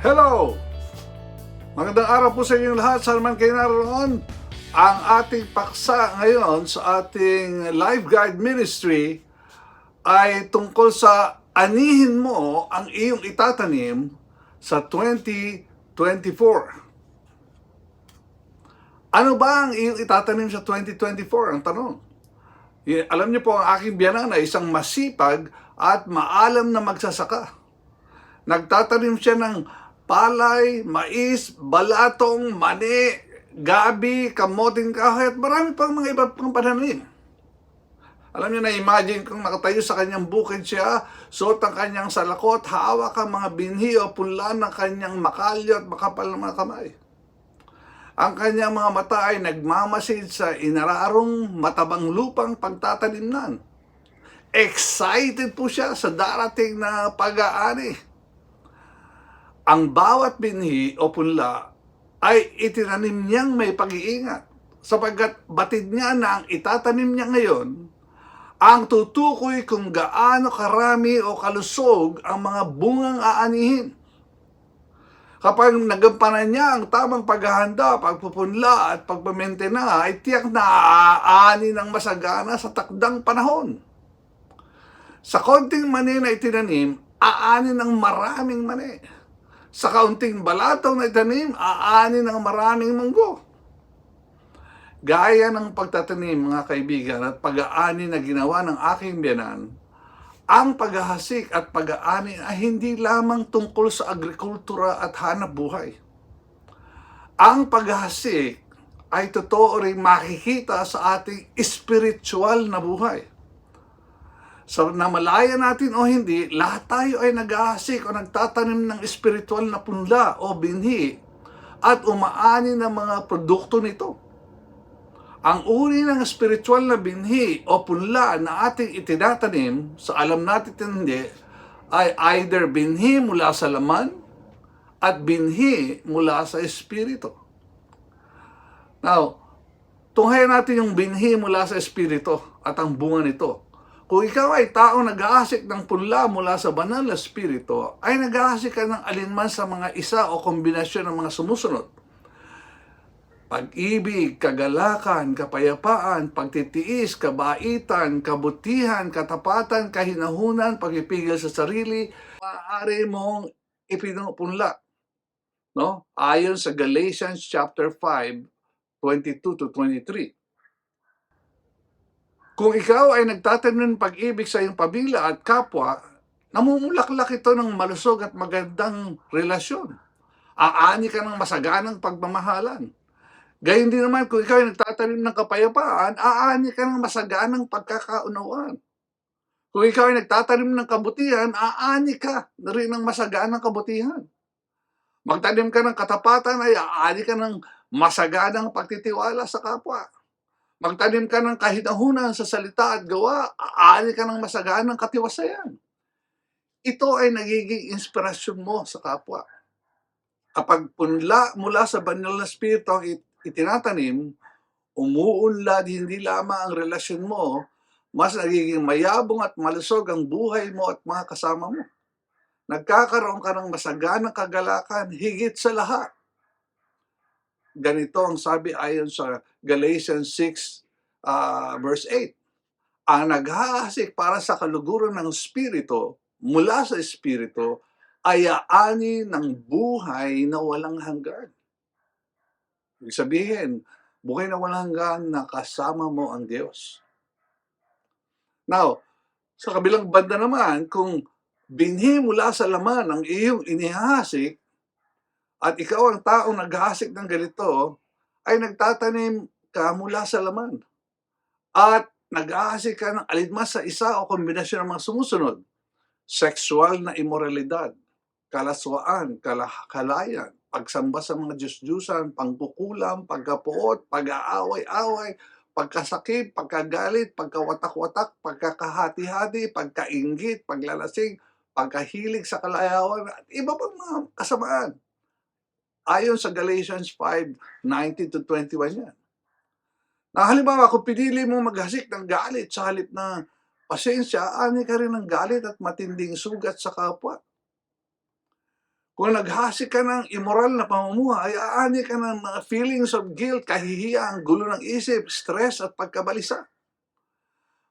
Hello! Magandang araw po sa inyong lahat. Saan man kayo naroon, ang ating paksa ngayon sa ating Life Guide Ministry ay tungkol sa anihin mo ang iyong itatanim sa 2024. Ano ba ang iyong itatanim sa 2024? Ang tanong. Alam niyo po, ang aking biyanan ay isang masipag at maalam na magsasaka. Nagtatanim siya ng palay, mais, balatong, mani, gabi, kamoting kahoy, at marami pang mga iba pang pananim. Alam niyo na, imagine kung nakatayo sa kanyang bukid siya, suot ang kanyang salakot, hawak ang mga binhi o punla ng kanyang makalyo at makapal na mga kamay. Ang kanyang mga mata ay nagmamasid sa inararong matabang lupang pagtatanimnan. Excited po siya sa darating na pag-aani. Ang bawat binhi o punla ay itinanim niyang may pag-iingat sapagkat batid niya na ang itatanim niya ngayon ang tutukoy kung gaano karami o kalusog ang mga bungang aanihin. Kapag nagampanan niya ang tamang paghahanda, pagpupunla at pagpamentena, ay tiyak na aaani ng masagana sa takdang panahon. Sa konting mani na itinanim, aani ng maraming mani. Sa kaunting balataw na itanim, aani ng maraming munggo. Gaya ng pagtatanim, mga kaibigan, at pag-aani na ginawa ng aking biyanan, ang paghahasik at pag-aani ay hindi lamang tungkol sa agrikultura at hanap buhay. Ang paghahasik ay totoo rin makikita sa ating spiritual na buhay. Sa namalaya natin o hindi, lahat tayo ay naghahasik o nagtatanim ng spiritual na punla o binhi at umaani ng mga produkto nito. Ang uri ng spiritual na binhi o punla na ating itinatanim sa alam natin at hindi ay either binhi mula sa laman at binhi mula sa espiritu. Now, tunghayan natin yung binhi mula sa espiritu at ang bunga nito. Kung ikaw ay taong nag-aasik ng punla mula sa banal na espiritu, ay nag-aasik ka ng alinman sa mga isa o kombinasyon ng mga sumusunod pag-ibig, kagalakan, kapayapaan, pagtitiis, kabaitan, kabutihan, katapatan, kahinahunan, pagpipigil sa sarili, maaari mong ipinupunla. No? Ayon sa Galatians chapter 5, 22 to 23. Kung ikaw ay nagtatanim ng pag-ibig sa iyong pamilya at kapwa, namumulaklak ito ng malusog at magandang relasyon. Aani ka ng masaganang pagmamahalan. Gayun din naman, kung ikaw ay nagtatanim ng kapayapaan, aani ka ng masaganang pagkakaunawaan. Kung ikaw ay nagtatanim ng kabutihan, aani ka na rin ng masaganang kabutihan. Magtanim ka ng katapatan, ay aani ka ng masaganang pagtitiwala sa kapwa. Magtanim ka ng kahinahunan sa salita at gawa, aani ka ng masaganang katiwasayan. Ito ay nagiging inspirasyon mo sa kapwa. Kapag punla mula sa banal na spirito ang it- itinatanim, umuunlad hindi lamang ang relasyon mo, mas nagiging mayabong at malusog ang buhay mo at mga kasama mo. Nagkakaroon ka ng masaganang kagalakan higit sa lahat. Ganito ang sabi ayon sa Galatians 6 ah, verse 8. Ang naghahasik para sa kaluguran ng Espiritu mula sa Espiritu ay aani ng buhay na walang hanggan. Ibig sabihin, buhay na walang hanggan na kasama mo ang Diyos. Now, sa kabilang banda naman, kung binhi mula sa laman ang iyong inihasik, at ikaw ang taong naghahasik ng ganito, ay nagtatanim ka mula sa laman. At nag-aasik ka ng alinmas sa isa o kombinasyon ng mga sumusunod. Sexual na imoralidad, kalaswaan, kala- kalayan, pagsamba sa mga Diyos-Diyusan, pangkukulam, pagkapuot, pag-aaway-away, pagkasakit, pagkagalit, pagkawatak-watak, pagkakahati-hati, pagkaingit, paglalasing, pagkahilig sa kalayawan, at iba pang mga kasamaan. Ayon sa Galatians 5, 19 to 21 yan. Na halimbawa, kung pinili mo maghasik ng galit sa halip na pasensya, ani ka rin ng galit at matinding sugat sa kapwa. Kung naghasi ka ng immoral na pamumuhay, aani ka ng feelings of guilt, kahihiyan, gulo ng isip, stress at pagkabalisa.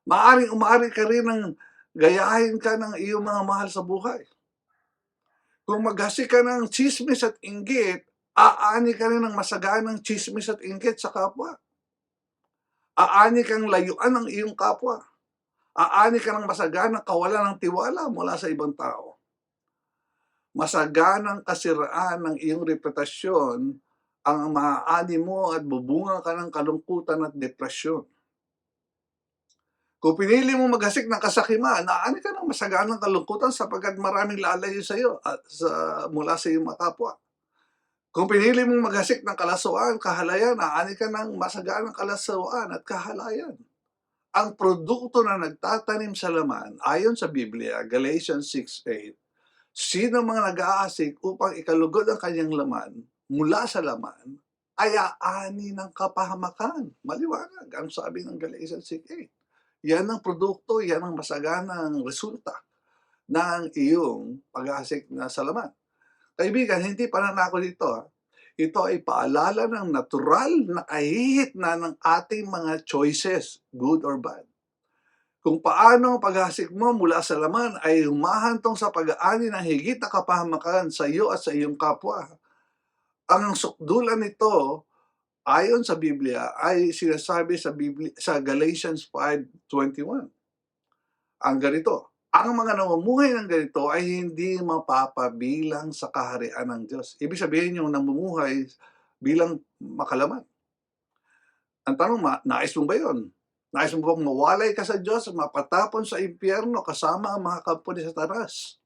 Maaring umari ka rin ng gayahin ka ng iyong mga mahal sa buhay. Kung maghasi ka ng chismis at inggit, aani ka rin ng masaganang chismis at inggit sa kapwa. Aani kang layuan ng iyong kapwa. Aani ka ng masaganang kawalan ng tiwala mula sa ibang tao. Masaganang kasiraan ng iyong reputasyon ang maaani mo at bubunga ka ng kalungkutan at depresyon. Kung pinili mo maghasik ng kasakiman, naani ka ng masaganang kalungkutan sapagkat maraming lalayo sa iyo at sa, mula sa iyong mga. Kung pinili mong maghasik ng kalaswaan, kahalayan, naani ka ng masaganang kalaswaan at kahalayan. Ang produkto na nagtatanim sa laman, ayon sa Biblia, Galatians 6.8, sino mga nag-aasik upang ikalugod ang kanyang laman mula sa laman, ay aani ng kapahamakan. Maliwanag ang sabi ng Galatians 6.8. Yan ang produkto, yan ang masaganang resulta ng iyong pag-aasik na sa laman. Kaibigan, hindi pananako dito. ha. Ito ay paalala ng natural na kahihit na ng ating mga choices, good or bad. Kung paano ang paghasik mo mula sa laman ay humahantong sa pag-aani ng higit na kapahamakan sa iyo at sa iyong kapwa. Ang sukdulan nito ayon sa Biblia ay sinasabi sa Biblia sa Galatians 5:21. Ang ganito, ang mga namumuhay ng ganito ay hindi mapapabilang sa kaharian ng Diyos. Ibig sabihin yung namumuhay bilang makalaman. Ang tanong, ma, nais mo ba yun? Nais mo bang mawalay ka sa Diyos, mapatapon sa impyerno kasama ang mga kampo ni Satanas?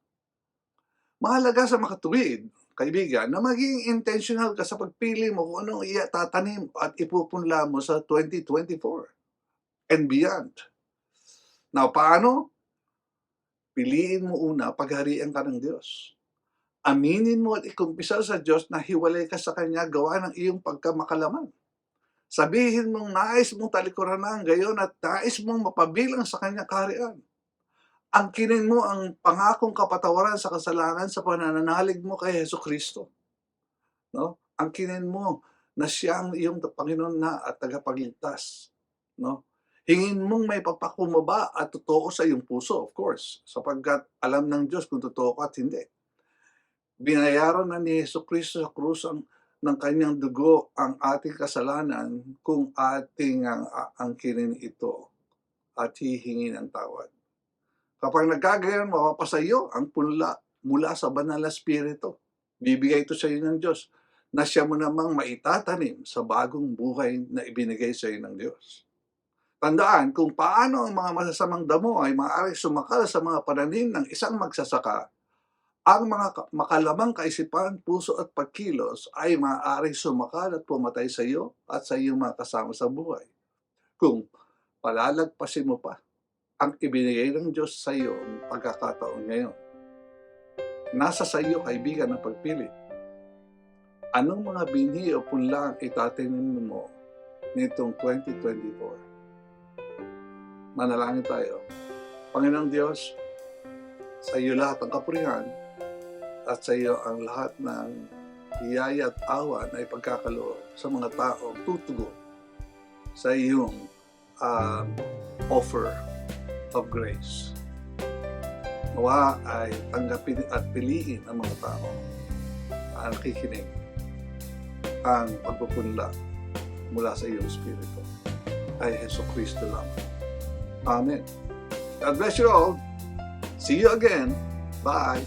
Mahalaga sa makatuwid, kaibigan, na maging intentional ka sa pagpili mo kung anong iatatanim at ipupunla mo sa 2024 and beyond. Now, paano? Piliin mo una, pagharian ka ng Diyos. Aminin mo at ikumpisal sa Diyos na hiwalay ka sa Kanya gawa ng iyong pagkamakalaman. Sabihin mong nais mong talikuran na ang gayon at nais mong mapabilang sa Kanya kaharian. Angkinin mo ang pangakong kapatawaran sa kasalanan sa panananalig mo kay Heso Kristo. No? Angkinin mo na siya ang iyong Panginoon na at tagapagligtas. No? Hingin mong may pagpakumaba at totoo sa iyong puso, of course, sapagkat alam ng Diyos kung totoo ka at hindi. Binayaran na ni Yeso Kristo sa krus ang, ng kanyang dugo ang ating kasalanan kung ating ang, angkinin ito at hihingin ang tawad. Kapag nagkagayon, mapapasayo ang punla mula sa banal na spirito. Bibigay ito sa iyo ng Diyos na siya mo namang maitatanim sa bagong buhay na ibinigay sa iyo ng Diyos. Tandaan kung paano ang mga masasamang damo ay maaaring sumakal sa mga pananim ng isang magsasaka, ang mga ka- makalamang kaisipan, puso at pagkilos ay maaaring sumakal at pumatay sa iyo at sa iyong mga kasama sa buhay. Kung palalagpasin mo pa ang ibinigay ng Diyos sa iyo ang pagkakataon ngayon. Nasa sa iyo, kaibigan, ang pagpili. Anong mga binhi o punla ang itatanim mo nitong 2024? Manalangin tayo. Panginoong Diyos, sa iyo lahat ang kapurihan at sa iyo ang lahat ng hiyaya at awa na ipagkakaloob sa mga taong tutugo sa iyong um, offer of grace. Nawa ay tanggapin at piliin ang mga tao na nakikinig ang pagpupunla mula sa iyong Espiritu ay Heso Kristo lamang. Amen. God bless you all. See you again. Bye.